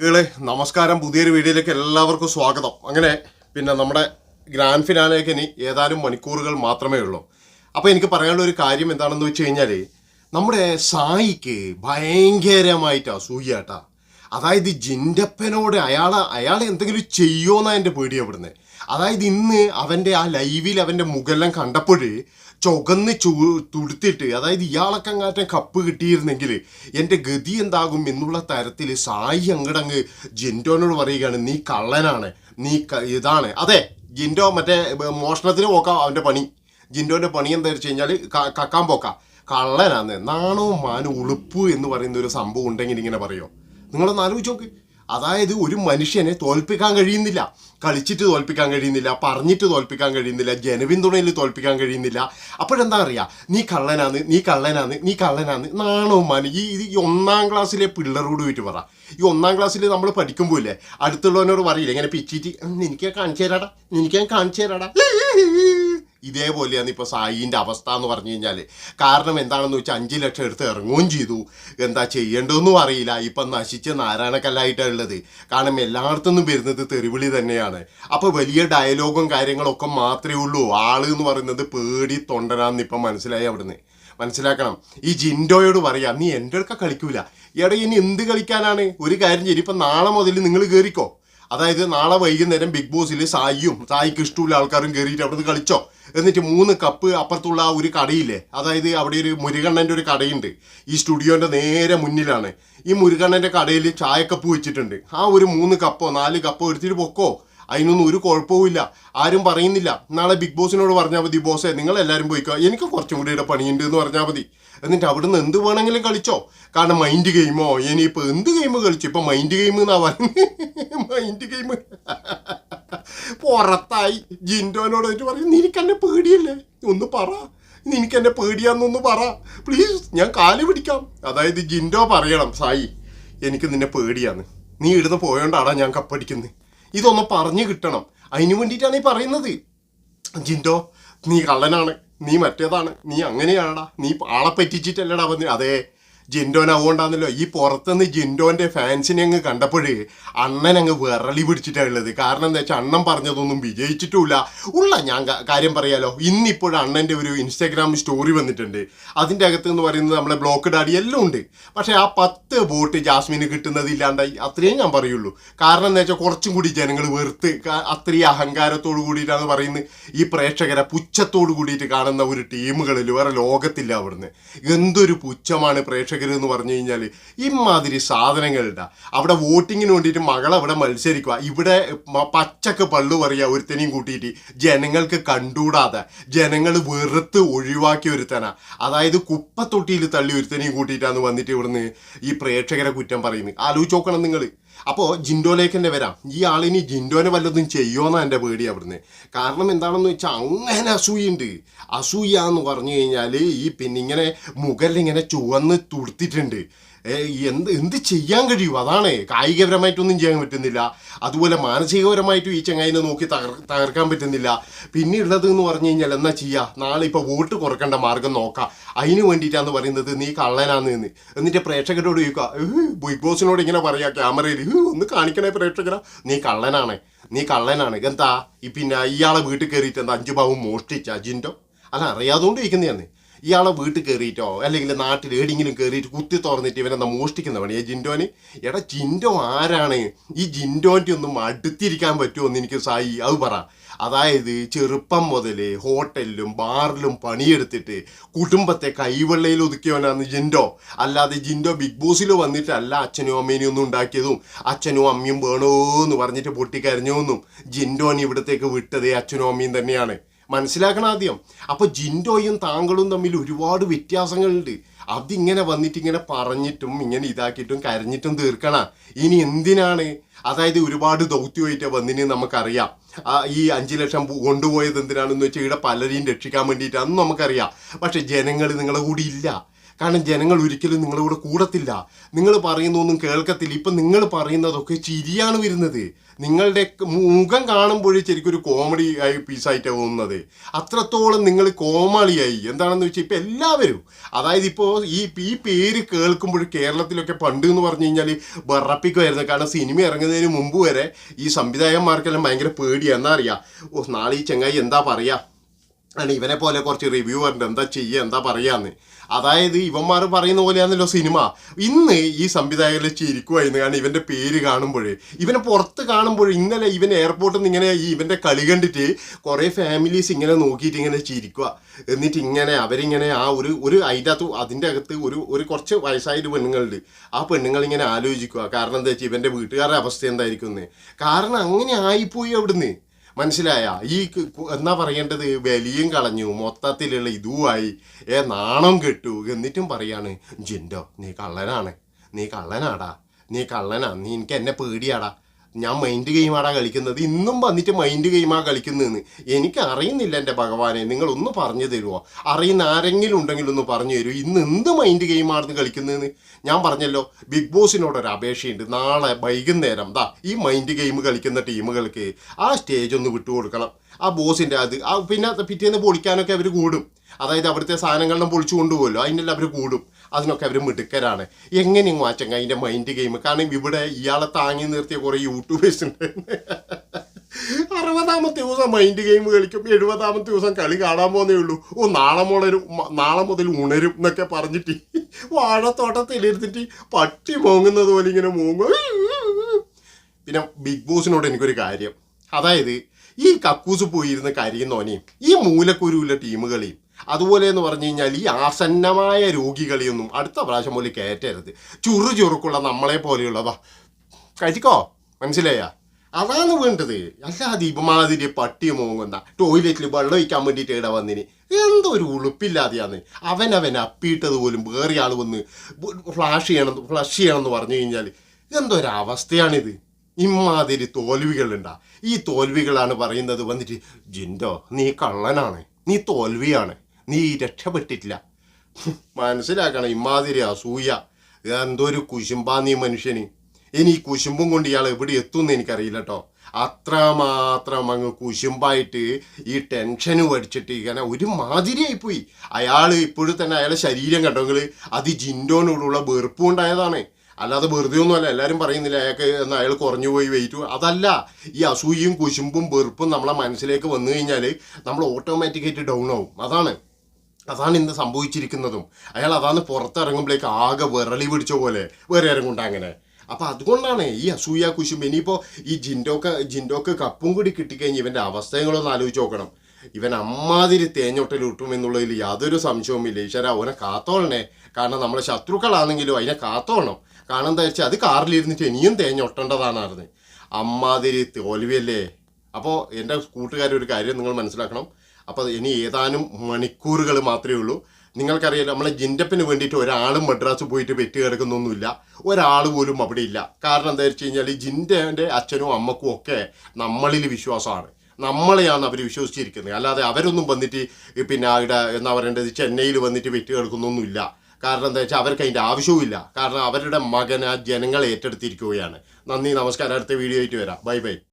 ഗേളെ നമസ്കാരം. പുതിയൊരു വീഡിയോയിലേക്ക് എല്ലാവർക്കും സ്വാഗതം. അങ്ങനെ പിന്നെ നമ്മുടെ ഗ്രാൻഡ് ഫിനാലേക്ക് ഇനി ഏതാനും മണിക്കൂറുകൾ മാത്രമേ ഉള്ളൂ. അപ്പോൾ എനിക്ക് പറയാനുള്ള ഒരു കാര്യം എന്താണെന്ന് വെച്ച് കഴിഞ്ഞാൽ നമ്മുടെ സായിക്ക് ഭയങ്കരമായിട്ട് അസൂയാട്ടാ അതായത് ജിൻഡപ്പനോട് അയാൾ അയാൾ എന്തെങ്കിലും ചെയ്യുമോ എന്നാണ് എന്റെ പേടി അവിടുന്ന്. അതായത് ഇന്ന് അവന്റെ ആ ലൈവിൽ അവന്റെ മുഖെല്ലാം കണ്ടപ്പോൾ ചുകന്ന് ചു തുടുത്തിട്ട് അതായത് ഇയാളൊക്കെ അങ്ങാറ്റം കപ്പ് കിട്ടിയിരുന്നെങ്കിൽ എന്റെ ഗതി എന്താകും എന്നുള്ള തരത്തിൽ സായി അങ്ങടങ്ങ് ജെന്റോനോട് പറയുകയാണ് നീ കള്ളനാണ് നീ ഇതാണ്. അതെ ജിൻഡോ മറ്റേ മോഷണത്തിന് പോക്കാം അവന്റെ പണി. ജിൻഡോന്റെ പണി എന്താ വെച്ച് കഴിഞ്ഞാൽ കക്കാൻ പോക്കാം. കള്ളനാന്ന്. നാണോ മാനോ ഉളുപ്പ് എന്ന് പറയുന്ന ഒരു സംഭവം ഉണ്ടെങ്കിൽ ഇങ്ങനെ പറയോ? നിങ്ങളൊന്ന് ആലോചിച്ച് നോക്ക്. അതായത് ഒരു മനുഷ്യനെ തോൽപ്പിക്കാൻ കഴിയുന്നില്ല. കളിച്ചിട്ട് തോൽപ്പിക്കാൻ കഴിയുന്നില്ല. പറഞ്ഞിട്ട് തോൽപ്പിക്കാൻ കഴിയുന്നില്ല. ജനപിന്തുണയിൽ തോൽപ്പിക്കാൻ കഴിയുന്നില്ല. അപ്പോഴെന്താ അറിയാ നീ കള്ളനാന്ന് നീ കള്ളനാന്ന് നീ കള്ളനാന്ന് നാണോ മാനും ഈ ഇത് ഒന്നാം ക്ലാസ്സിലെ പിള്ളേരോട് പോയിട്ട് പറ. ഈ ഒന്നാം ക്ലാസ്സിൽ നമ്മൾ പഠിക്കുമ്പോൾ ഇല്ലേ അടുത്തുള്ളവനോട് പറയില്ല ഇങ്ങനെ പിച്ചിറ്റി "ഉം, എനിക്ക് കാണിച്ചു തരാടാ എനിക്ക് കാണിച്ചു തരാടാ. ഇതേപോലെയാണ് ഇപ്പോൾ സായിന്റെ അവസ്ഥ എന്ന് പറഞ്ഞു കഴിഞ്ഞാൽ കാരണം എന്താണെന്ന് വെച്ചാൽ അഞ്ച് ലക്ഷം എടുത്ത് ഇറങ്ങുകയും ചെയ്തു. എന്താ ചെയ്യേണ്ടതെന്നും അറിയില്ല. ഇപ്പം നശിച്ച് നാരായണക്കല്ലായിട്ടാണ് ഉള്ളത് കാരണം എല്ലായിടത്തുനിന്നും വരുന്നത് തെറിവിളി തന്നെയാണ്. അപ്പോൾ വലിയ ഡയലോഗും കാര്യങ്ങളൊക്കെ മാത്രമേ ഉള്ളൂ. ആൾ എന്ന് പറയുന്നത് പേടി തൊണ്ടനാന്ന് ഇപ്പം മനസ്സിലായി അവിടുന്ന്. മനസ്സിലാക്കണം. ഈ ജിൻഡോയോട് പറയാം നീ എന്റെ അടുക്ക കളിക്കൂല. എടാ ഇനി എന്ത് കളിക്കാനാണ്? ഒരു കാര്യം ചെയ്യും. ഇപ്പം നാളെ മുതൽ നിങ്ങൾ കയറിക്കോ അതായത് നാളെ വൈകുന്നേരം ബിഗ് ബോസിൽ സായിയും സായിക്ക് ഇഷ്ടമുള്ള ആൾക്കാരും കയറിയിട്ട് അവിടുന്ന് കളിച്ചോ? എന്നിട്ട് മൂന്ന് കപ്പ് അപ്പുറത്തുള്ള ആ ഒരു കടയില്ലേ? അതായത് അവിടെ ഒരു മുരുകണ്ണന്റെ ഒരു കടയുണ്ട്. ഈ സ്റ്റുഡിയോന്റെ നേരെ മുന്നിലാണ്. ഈ മുരുകണ്ണന്റെ കടയിൽ ചായക്കപ്പ് വെച്ചിട്ടുണ്ട്. ആ ഒരു മൂന്ന് കപ്പോ നാല് കപ്പോ എടുത്തിട്ട് പൊക്കോ? അതിനൊന്നും ഒരു കുഴപ്പവുമില്ല ആരും പറയുന്നില്ല. നാളെ ബിഗ് ബോസിനോട് പറഞ്ഞാൽ മതി ബോസേ. നിങ്ങൾ എല്ലാവരും പോയിക്കോ എനിക്ക് കുറച്ചും കൂടി ഇവിടെ പണിയുണ്ട് എന്ന് പറഞ്ഞാൽ മതി. എന്നിട്ട് അവിടുന്ന് എന്ത് വേണമെങ്കിലും കളിച്ചോ. കാരണം മൈൻഡ് ഗെയിമോ ഇനിയിപ്പോൾ എന്ത് ഗെയിം കളിച്ചു? ഇപ്പം മൈൻഡ് ഗെയിം എന്നാ പറയുന്നത് മൈൻഡ് ഗെയിം പുറത്തായി. ജിൻഡോനോട് എന്നിട്ട് പറയും നിനക്കെന്നെ പേടിയല്ലേ? ഒന്ന് പറ. നിനക്ക് എന്നെ പേടിയാന്നൊന്ന് പറ. പ്ലീസ് ഞാൻ കാൽ പിടിക്കാം. അതായത് ജിൻഡോ പറയണം സായി എനിക്ക് നിന്നെ പേടിയാന്ന് നീ ഇടുന്ന് പോയോണ്ടാടാ ഞാൻ കപ്പടിക്കുന്നത് ഇതൊന്ന് പറഞ്ഞു കിട്ടണം. അതിനു വേണ്ടിയിട്ടാണ് ഈ പറയുന്നത്. ജിൻഡോ നീ കള്ളനാണ്. നീ മറ്റേതാണ്. നീ അങ്ങനെയാണടാ. നീ ആളെ പറ്റിച്ചിട്ടല്ലടാ വന്ന്. അതെ ജിൻഡോൻ അതുകൊണ്ടാണല്ലോ ഈ പുറത്തുനിന്ന് ജിൻഡോന്റെ ഫാൻസിനെ അങ്ങ് കണ്ടപ്പോഴേ അണ്ണൻ അങ്ങ് വിറളി പിടിച്ചിട്ടാണ് ഉള്ളത്. കാരണം എന്താ വെച്ചാൽ അണ്ണൻ പറഞ്ഞതൊന്നും വിജയിച്ചിട്ടുമില്ല. ഉള്ള ഞാൻ കാര്യം പറയാലോ. ഇന്നിപ്പോൾ അണ്ണന്റെ ഒരു ഇൻസ്റ്റാഗ്രാം സ്റ്റോറി വന്നിട്ടുണ്ട്. അതിന്റെ അകത്ത് എന്ന് പറയുന്നത് നമ്മളെ ബ്ലോക്ക് ഡാഡി എല്ലാം ഉണ്ട്. പക്ഷേ ആ പത്ത് വോട്ട് ജാസ്മിന് കിട്ടുന്നത് ഇല്ലാണ്ടായി അത്രയും ഞാൻ പറയുള്ളൂ. കാരണം എന്താ വെച്ചാൽ കുറച്ചും കൂടി ജനങ്ങൾ വെറുത്ത് അത്രയും അഹങ്കാരത്തോട് കൂടിയിട്ടാണ് പറയുന്നത്. ഈ പ്രേക്ഷകരെ പുച്ഛത്തോടു കൂടിയിട്ട് കാണുന്ന ഒരു ടീമുകളിൽ വേറെ ലോകത്തില്ല അവിടുന്ന്. എന്തൊരു പുച്ഛമാണ് പ്രേക്ഷകർ എന്ന് പറഞ്ഞു കഴിഞ്ഞാൽ ഇമാതിരി സാധനങ്ങളുണ്ട. അവിടെ വോട്ടിങ്ങിന് വേണ്ടിയിട്ട് മകൾ അവിടെ മത്സരിക്കുക ഇവിടെ പച്ചക്ക് പള്ളു പറയുക ഒരുത്തനെയും കൂട്ടിയിട്ട്. ജനങ്ങൾക്ക് കണ്ടൂടാതെ ജനങ്ങൾ വെറുത്ത് ഒഴിവാക്കി ഒരുത്തനാ. അതായത് കുപ്പത്തൊട്ടിയിൽ തള്ളി ഒരുത്തനെയും കൂട്ടിയിട്ടാണ് വന്നിട്ട് ഇവിടുന്ന് ഈ പ്രേക്ഷകരെ കുറ്റം പറയുന്നത്. ആലോചിച്ച് നോക്കണം നിങ്ങൾ അപ്പോൾ ജിൻഡോയിലേക്ക് തന്നെ വരാം? ഈ ആളിനി ജിൻഡോനെ വല്ലതും ചെയ്യുമോന്നാണ് എന്റെ പേടി അവിടുന്ന്. കാരണം എന്താണെന്ന് വെച്ചാൽ അങ്ങനെ അസൂയുണ്ട്. അസൂയ എന്ന് പറഞ്ഞു കഴിഞ്ഞാൽ ഈ പിന്നിങ്ങനെ മുകളിലിങ്ങനെ ചുവന്ന് തുടുത്തിട്ടുണ്ട്. എന്ത് എന്ത് ചെയ്യാൻ കഴിയും? അതാണ്. കായികപരമായിട്ടൊന്നും ചെയ്യാൻ പറ്റുന്നില്ല. അതുപോലെ മാനസികപരമായിട്ടും ഈ ചങ്ങായിനെ നോക്കി തകർ തകർക്കാൻ പറ്റുന്നില്ല. പിന്നെയുള്ളത് എന്ന് പറഞ്ഞു കഴിഞ്ഞാൽ എന്നാ ചെയ്യുക നാളെ ഇപ്പോൾ വോട്ട് കുറക്കേണ്ട മാർഗം നോക്കാം. അതിന് വേണ്ടിയിട്ടാന്ന് പറയുന്നത് നീ കള്ളനാന്ന് എന്ന്. എന്നിട്ട് പ്രേക്ഷകരോട് ചോദിക്കുക "ഏഹ്, ബിഗ് ബോസിനോട് ഇങ്ങനെ പറയുക ക്യാമറയിൽ? ഒന്ന് കാണിക്കണേ പ്രേക്ഷകര. നീ കള്ളനാണ്. നീ കള്ളനാണ്. എന്താ ഈ പിന്നെ ഇയാളെ വീട്ടിൽ കയറിയിട്ട് എന്താ അഞ്ചു ഭാവം മോഷ്ടിച്ച അജിന്റെ അല്ല അറിയാതുകൊണ്ട് ചോദിക്കുന്നതാണ് ഇയാളെ വീട്ടിൽ കയറിയിട്ടോ അല്ലെങ്കിൽ നാട്ടിൽ ഏടിങ്ങിലും കയറിയിട്ട് കുത്തി തുറന്നിട്ട് ഇവനെന്താ മോഷ്ടിക്കുന്ന പണി? ഈ ജിൻഡോന്? എടാ ജിൻഡോ ആരാണ്? ഈ ജിൻഡോന്റെ ഒന്നും അടുത്തിരിക്കാൻ പറ്റുമോ എന്ന് എനിക്ക് സായി അത് പറ. അതായത് ചെറുപ്പം മുതൽ ഹോട്ടലിലും ബാറിലും പണിയെടുത്തിട്ട് കുടുംബത്തെ കൈവെള്ളയിൽ ഒതുക്കിയവനാണ് ജിൻഡോ. അല്ലാതെ ജിൻഡോ ബിഗ് ബോസിൽ വന്നിട്ടല്ല അച്ഛനും അമ്മേനെയും ഒന്നും ഉണ്ടാക്കിയതും. അച്ഛനും അമ്മയും വേണോ എന്ന് പറഞ്ഞിട്ട് പൊട്ടിക്കരഞ്ഞോന്നും ജിൻഡോനെ ഇവിടത്തേക്ക് വിട്ടത് അച്ഛനും അമ്മയും തന്നെയാണ്. മനസ്സിലാക്കണം ആദ്യം. അപ്പോൾ ജിൻഡോയും താങ്കളും തമ്മിൽ ഒരുപാട് വ്യത്യാസങ്ങളുണ്ട്. അതിങ്ങനെ വന്നിട്ട് ഇങ്ങനെ പറഞ്ഞിട്ടും ഇങ്ങനെ ഇതാക്കിയിട്ടും കരഞ്ഞിട്ടും തീർക്കണ. ഇനി എന്തിനാണ്? അതായത് ഒരുപാട് ദൗത്യമായിട്ട് വന്നിന് നമുക്കറിയാം. ഈ അഞ്ചു ലക്ഷം കൊണ്ടുപോയത് എന്തിനാണെന്ന് വെച്ചാൽ ഇവിടെ പലരെയും രക്ഷിക്കാൻ വേണ്ടിയിട്ടാണെന്ന് നമുക്കറിയാം. പക്ഷെ ജനങ്ങൾ നിങ്ങളെ കൂടി ഇല്ല. കാരണം ജനങ്ങൾ ഒരിക്കലും നിങ്ങളുടെ കൂടെ കൂടത്തില്ല. നിങ്ങൾ പറയുന്നൊന്നും കേൾക്കത്തില്ല. ഇപ്പം നിങ്ങൾ പറയുന്നതൊക്കെ ചിരിയാണ് വരുന്നത്. നിങ്ങളുടെ മുഖം കാണുമ്പോഴേ ശരിക്കും ഒരു കോമഡി ആയി പീസായിട്ടാണ് തോന്നുന്നത്. അത്രത്തോളം നിങ്ങൾ കോമാളിയായി. എന്താണെന്ന് വെച്ചാൽ ഇപ്പം എല്ലാവരും അതായത് ഇപ്പോൾ ഈ ഈ പേര് കേൾക്കുമ്പോൾ കേരളത്തിലൊക്കെ പണ്ട് എന്ന് പറഞ്ഞു കഴിഞ്ഞാൽ വിറപ്പിക്കുമായിരുന്നു കാരണം സിനിമ ഇറങ്ങുന്നതിന് മുമ്പ് വരെ ഈ സംവിധായകന്മാർക്കെല്ലാം ഭയങ്കര പേടിയാണ് എന്നാ അറിയാം? ഓ നാളെ ഈ ചെങ്ങായി എന്താ പറയുക ആണ് ഇവനെ പോലെ കുറച്ച് റിവ്യൂ ഉണ്ട്. എന്താ ചെയ്യുക എന്താ പറയാന്ന്. അതായത് ഇവന്മാർ പറയുന്ന പോലെയാണല്ലോ സിനിമ. ഇന്ന് ഈ സംവിധായകരെ ചിരിക്കുമായിരുന്നു കാരണം ഇവന്റെ പേര് കാണുമ്പോൾ ഇവനെ പുറത്ത് കാണുമ്പോൾ ഇന്നലെ ഇവൻ എയർപോർട്ടിൽ നിന്ന് ഇങ്ങനെ ഈ ഇവന്റെ കളി കണ്ടിട്ട് കുറേ ഫാമിലീസ് ഇങ്ങനെ നോക്കിയിട്ട് ഇങ്ങനെ ചിരിക്കുക എന്നിട്ട് ഇങ്ങനെ അവരിങ്ങനെ ആ ഒരു ഒരു അതിന്റെ അകത്ത് അതിന്റെ അകത്ത് ഒരു ഒരു കുറച്ച് വയസ്സായിട്ട് പെണ്ണുങ്ങളുണ്ട്. ആ പെണ്ണുങ്ങൾ ഇങ്ങനെ ആലോചിക്കുക കാരണം എന്താ വെച്ചാൽ ഇവന്റെ വീട്ടുകാരുടെ അവസ്ഥ എന്തായിരിക്കും എന്ന് കാരണം അങ്ങനെ ആയിപ്പോയി അവിടുന്ന്. മനസ്സിലായ? ഈ എന്നാ പറയേണ്ടത്? വലിയും കളഞ്ഞു മൊത്തത്തിലുള്ള ഇതുമായി ഏ നാണം കെട്ടു. എന്നിട്ടും പറയാണ് ജിൻഡോ നീ കള്ളനാണ്. നീ കള്ളനാടാ. നീ കള്ളനാ. നീ എനിക്ക് എന്നെ പേടിയാടാ. ഞാൻ മൈൻഡ് ഗെയിമാടാ കളിക്കുന്നത്. ഇന്നും വന്നിട്ട് മൈൻഡ് ഗെയിമാ കളിക്കുന്നതെന്ന്. എനിക്ക് അറിയുന്നില്ല എന്റെ ഭഗവാനെ. നിങ്ങൾ ഒന്ന് പറഞ്ഞു തരുമോ അറിയുന്ന ആരെങ്കിലും ഉണ്ടെങ്കിൽ ഒന്ന് പറഞ്ഞു തരുമോ ഇന്ന് എന്ത് മൈൻഡ് ഗെയിമാണെന്ന് കളിക്കുന്നതെന്ന്? ഞാൻ പറഞ്ഞല്ലോ ബിഗ് ബോസിനോടൊരു അപേക്ഷയുണ്ട്. നാളെ വൈകുന്നേരം ദാ ഈ മൈൻഡ് ഗെയിം കളിക്കുന്ന ടീമുകൾക്ക് ആ സ്റ്റേജ് ഒന്ന് വിട്ടുകൊടുക്കണം ആ ബോസിന്റെ അത് ആ പിന്നെ പിറ്റേന്ന് പൊളിക്കാനൊക്കെ അവർ കൂടും. അതായത് അവിടുത്തെ സാധനങ്ങളെല്ലാം പൊളിച്ചു കൊണ്ടുപോകുമല്ലോ അതിനെല്ലാം അവർ കൂടും. അതിനൊക്കെ അവർ മിടുക്കരാണ്. എങ്ങനെയും മാറ്റങ്ങ അതിന്റെ മൈൻഡ് ഗെയിം കാരണം ഇവിടെ ഇയാളെ താങ്ങി നിർത്തിയ കുറേ യൂട്യൂബേഴ്സ് ഉണ്ട്. അറുപതാമത്തെ ദിവസം മൈൻഡ് ഗെയിം കളിക്കും. എഴുപതാമത്തെ ദിവസം കളി കാണാൻ പോകുന്നേ ഉള്ളൂ. ഓ നാളെ മുളരും നാളെ മുതൽ ഉണരും എന്നൊക്കെ പറഞ്ഞിട്ട് വാഴത്തോട്ടത്തിലിരുത്തിട്ട് പട്ടി മോങ്ങുന്നത് പോലെ ഇങ്ങനെ മോങ്ങും. പിന്നെ ബിഗ് ബോസിനോട് എനിക്കൊരു കാര്യം. അതായത് ഈ കക്കൂസ് പോയിരുന്ന കരിയുന്നോനെയും ഈ മൂലക്കുരുവിലെ ടീമുകളെയും അതുപോലെ എന്ന് പറഞ്ഞു കഴിഞ്ഞാൽ ഈ ആസന്നമായ രോഗികളെയൊന്നും അടുത്ത പ്രാവശ്യം പോലെ കയറ്റരുത്. ചുറു ചുറുക്കുള്ള നമ്മളെ പോലെയുള്ളതാ. കഴിക്കോ മനസ്സിലായ? അതാണ് വേണ്ടത്. അല്ലാതെ ഇമാതിരി പട്ടി മോങ്ങുന്ന. ടോയ്ലറ്റിൽ വെള്ളം ഒഴിക്കാൻ വേണ്ടിയിട്ട് ഇവിടെ വന്നിന്. എന്തോ ഒരു ഉളുപ്പില്ലാതെയാണ്. അവനവൻ അപ്പിയിട്ടത് പോലും വേറെ ആൾ വന്ന് ഫ്ലാഷ് ചെയ്യണം ഫ്ലഷ് ചെയ്യണമെന്ന് പറഞ്ഞു കഴിഞ്ഞാൽ എന്തോ ഒരു അവസ്ഥയാണിത് ഇമാതിരി തോൽവികളുണ്ടാ. ഈ തോൽവികളാണ് പറയുന്നത് വന്നിട്ട് ജിൻഡോ നീ കള്ളനാണ്. നീ തോൽവിയാണ്. നീ രക്ഷപ്പെട്ടിട്ടില്ല. മനസ്സിലാക്കണം ഇമാതിരി അസൂയ എന്തൊരു കുശുമ്പാ നീ മനുഷ്യന്. ഇനി ഈ കുശുമ്പും കൊണ്ട് ഇയാൾ എവിടെ എത്തുമെന്ന് എനിക്കറിയില്ല കേട്ടോ അത്രമാത്രം അങ്ങ് കുശുമ്പായിട്ട് ഈ ടെൻഷന് പഠിച്ചിട്ട് ഇങ്ങനെ ഒരു മാതിരിയായിപ്പോയി. അയാൾ ഇപ്പോഴും തന്നെ അയാളെ ശരീരം കണ്ടെങ്കിൽ അത് ജിൻഡോനോടുള്ള വെറുപ്പ് ഉണ്ടായതാണ്. അല്ലാതെ വെറുതെ ഒന്നുമല്ല എല്ലാവരും പറയുന്നില്ല അയാൾക്ക് എന്നാൽ അയാൾ കുറഞ്ഞു പോയി വെയിറ്റ് അതല്ല ഈ അസൂയയും കുശുമ്പും വെറുപ്പും നമ്മളെ മനസ്സിലേക്ക് വന്നു കഴിഞ്ഞാൽ നമ്മൾ ഓട്ടോമാറ്റിക്കായിട്ട് ഡൗൺ ആവും. അതാണ്. അതാണ് ഇന്ന് സംഭവിച്ചിരിക്കുന്നതും. അയാൾ അതാണ് പുറത്തിറങ്ങുമ്പോഴേക്ക് ആകെ വിറളി പിടിച്ച പോലെ വേറെ ആരും ഇറങ്ങുണ്ട അങ്ങനെ. അപ്പൊ അതുകൊണ്ടാണ് ഈ അസൂയ കുശും ഇനിയിപ്പോ ഈ ജിൻഡോക്ക് ജിൻഡോക്ക് കപ്പും കൂടി കിട്ടിക്കഴിഞ്ഞ് ഇവന്റെ അവസ്ഥകളൊന്ന് ആലോചിച്ച് നോക്കണം. ഇവൻ അമ്മാതിരി തേഞ്ഞൊട്ടൽ കിട്ടും എന്നുള്ളതിൽ യാതൊരു സംശയവുമില്ല ഈശ്വര അവനെ കാത്തോളണേ. കാരണം നമ്മളെ ശത്രുക്കളാണെങ്കിലും അതിനെ കാത്തോളണം കാരണം എന്താ വെച്ചാൽ അത് കാറിലിരുന്നിട്ട് ഇനിയും തേഞ്ഞൊട്ടേണ്ടതാണായിരുന്നു അമ്മാതിരി തോൽവിയല്ലേ? അപ്പോൾ എന്റെ കൂട്ടുകാർ ഒരു കാര്യം നിങ്ങൾ മനസ്സിലാക്കണം. അപ്പോൾ ഇനി ഏതാനും മണിക്കൂറുകൾ മാത്രമേ ഉള്ളൂ. നിങ്ങൾക്കറിയാലോ നമ്മളെ ജിൻഡപ്പിന് വേണ്ടിയിട്ട് ഒരാളും മദ്രാസ് പോയിട്ട് വെറ്റ് കിടക്കുന്നൊന്നുമില്ല. ഒരാൾ പോലും അവിടെ ഇല്ല. കാരണം എന്താ വെച്ച് കഴിഞ്ഞാൽ ജിന്റെ അച്ഛനും അമ്മക്കും ഒക്കെ നമ്മളിൽ വിശ്വാസമാണ്. നമ്മളെയാണ് അവർ വിശ്വസിച്ചിരിക്കുന്നത്. അല്ലാതെ അവരൊന്നും വന്നിട്ട് പിന്നെ അവിടെ എന്താ പറയേണ്ടത് ചെന്നൈയിൽ വന്നിട്ട് വെറ്റ് കിടക്കുന്നൊന്നുമില്ല. കാരണം എന്താ വെച്ചാൽ അവർക്ക് അതിന്റെ ആവശ്യവുമില്ല. കാരണം അവരുടെ മകൻ ആ ജനങ്ങൾ ഏറ്റെടുത്തിരിക്കുകയാണ്. നന്ദി നമസ്കാരം. അടുത്ത വീഡിയോ ആയിട്ട് വരാം. Bye bye.